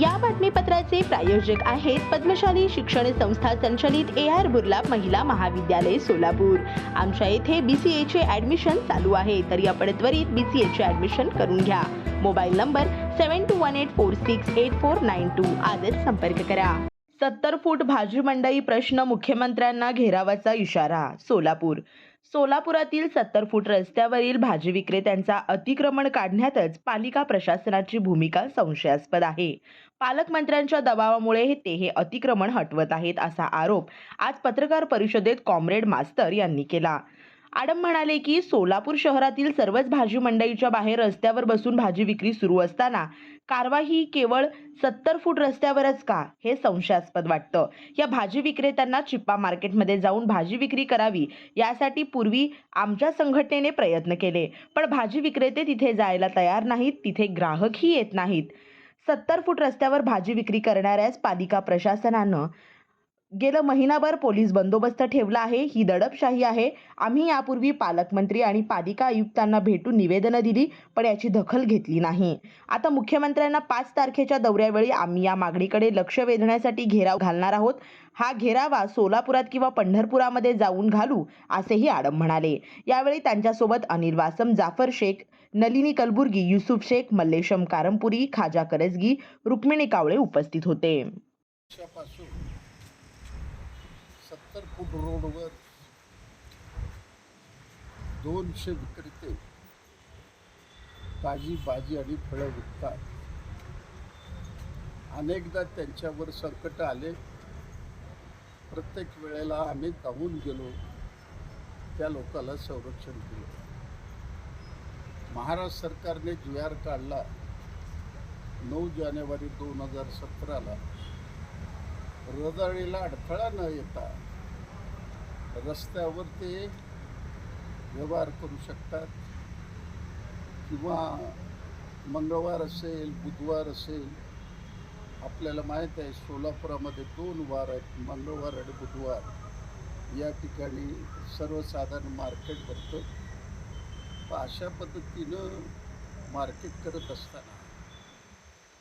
या बातमीपत्राचे प्रायोजक आहेत पद्मशाली शिक्षण संस्था संचलित ए आर बुर्ला महिला महाविद्यालय सोलापूर. आमच्या येथे बी सी एचे ॲडमिशन चालू आहे तरी आपण त्वरित बी सी एचे ॲडमिशन करून घ्या. Mobile number seven two one eight four six eight four nine two आजच संपर्क करा. सत्तर फूट भाजी मंडई प्रश्न मुख्यमंत्र्यांना घेरावाचा इशारा सोलापूर. सोलापुरातील सत्तर फूट रस्त्यावरील भाजी विक्रेत्यांचा अतिक्रमण काढण्यातच पालिका प्रशासनाची भूमिका संशयास्पद आहे. पालकमंत्र्यांच्या दबावामुळे ते हे अतिक्रमण हटवत आहेत असा आरोप आज पत्रकार परिषदेत कॉम्रेड मास्तर यांनी केला. आडम म्हणाले की सोलापूर शहरातील सर्वच भाजी मंडईच्या बाहेर रस्त्यावर बसून भाजी विक्री सुरू असताना कारवाई केवळ सत्तर फूट रस्त्यावरच का हे संशयास्पद वाटतं. या भाजी विक्रेत्यांना चिप्पा मार्केटमध्ये जाऊन भाजी विक्री करावी यासाठी पूर्वी आमच्या संघटनेने प्रयत्न केले. पण भाजी विक्रेते तिथे जायला तयार नाहीत तिथे ग्राहकही येत नाहीत. सत्तर फूट रस्त्यावर भाजी विक्री करणाऱ्याच पालिका प्रशासनानं गेलं महिनाभर पोलीस बंदोबस्त ठेवला आहे. ही दडपशाही आहे. आम्ही यापूर्वी पालकमंत्री आणि पालिका आयुक्तांना भेटून निवेदनं दिली पण याची दखल घेतली नाही. आता मुख्यमंत्र्यांना पाच तारखेच्या दौऱ्यावेळी आम्ही या मागणीकडे लक्ष वेधण्यासाठी घेराव घालणार आहोत. हा घेरावा सोलापुरात किंवा पंढरपुरामध्ये जाऊन घालू असेही आडम म्हणाले. यावेळी त्यांच्यासोबत अनिल वासम जाफर शेख नलिनी कलबुर्गी युसुफ शेख मल्लेशम कारमपुरी खाजा करजगी रुक्मिणी कावळे उपस्थित होते. सत्तर फूट रोडवर दोनशे विक्रेते ताजी भाजी आणि फळं विकतात. अनेकदा त्यांच्यावर संकट आले. प्रत्येक वेळेला आम्ही धावून गेलो. त्या लोकाला संरक्षण दिलं. महाराष्ट्र सरकारने जी आर काढला नऊ जानेवारी दोन हजार सतराला रदाळीला अडथळा न येता रस्त्यावर ते व्यवहार करू शकतात किंवा मंगळवार असेल बुधवार असेल आपल्याला माहीत आहे सोलापुरामध्ये दोन वार आहेत मंगळवार आणि बुधवार. या ठिकाणी सर्वसाधारण मार्केट भरतं. तर अशा पद्धतीनं मार्केट करत असताना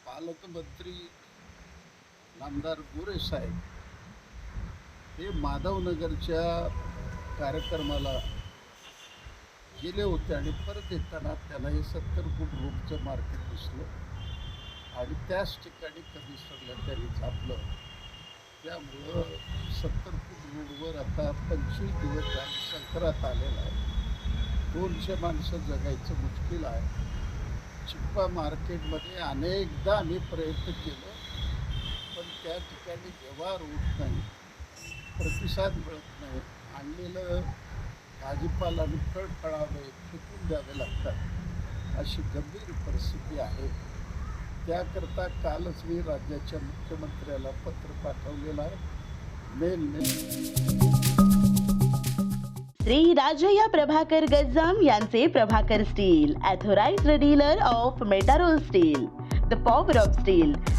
पालकमंत्री आमदार गोरे साहेब हे माधवनगरच्या कार्यक्रमाला गेले होते आणि परत येताना त्यांना हे सत्तर फूट रोडचं मार्केट दिसलं. आणि त्याच ठिकाणी कमिशनरला त्यांनी झापलं. त्यामुळं सत्तर फूट रोडवर आता पंचवीस दिवस झाले संक्रांत आलेला आहे. दोनशे माणसं जगायचं मुश्किल आहे. चिप्पा मार्केटमध्ये अनेकदा आम्ही प्रयत्न केलं. त्या ठिकाणी व्यवहार होत नाही प्रतिसाद मिळत नाही आणलेलं भाजीपाला आणि फळ फळावे फेकून द्यावे लागतात अशी गंभीर परिस्थिती आहे. त्याकरता कालच मी राज्याच्या मुख्यमंत्र्याला पत्र पाठवलेलं आहे. Mail mail. श्री राजया प्रभाकर गज्जाम यांचे Prabhakar steel authorized dealer of Metarol steel the power of steel